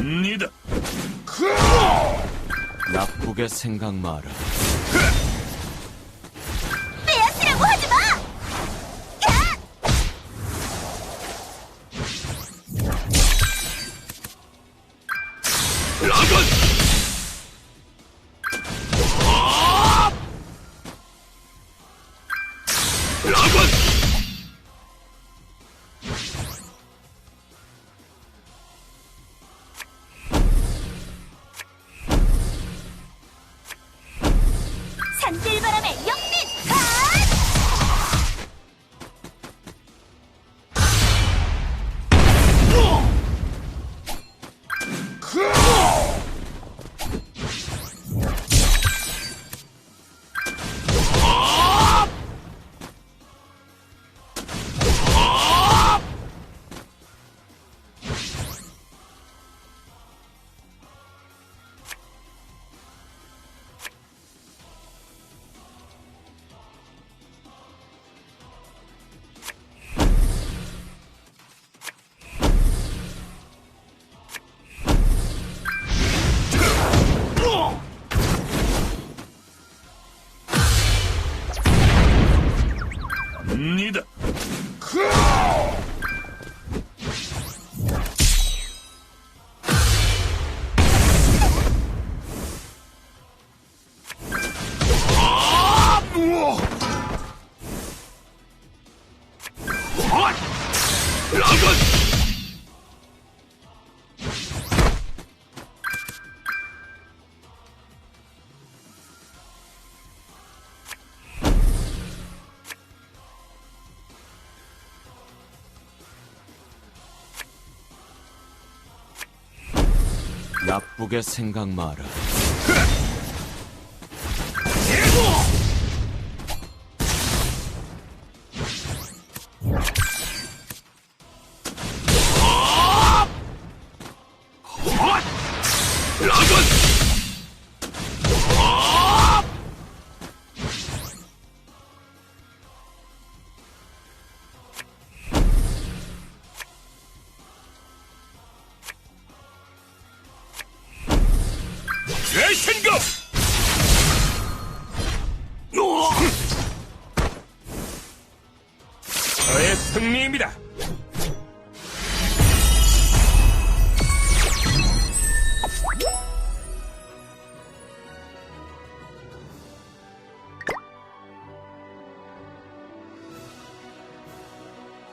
갑니다. 나쁘게 생각 마라. 산들바람 나쁘게 생각 마라. 최신급! 저의 승리입니다.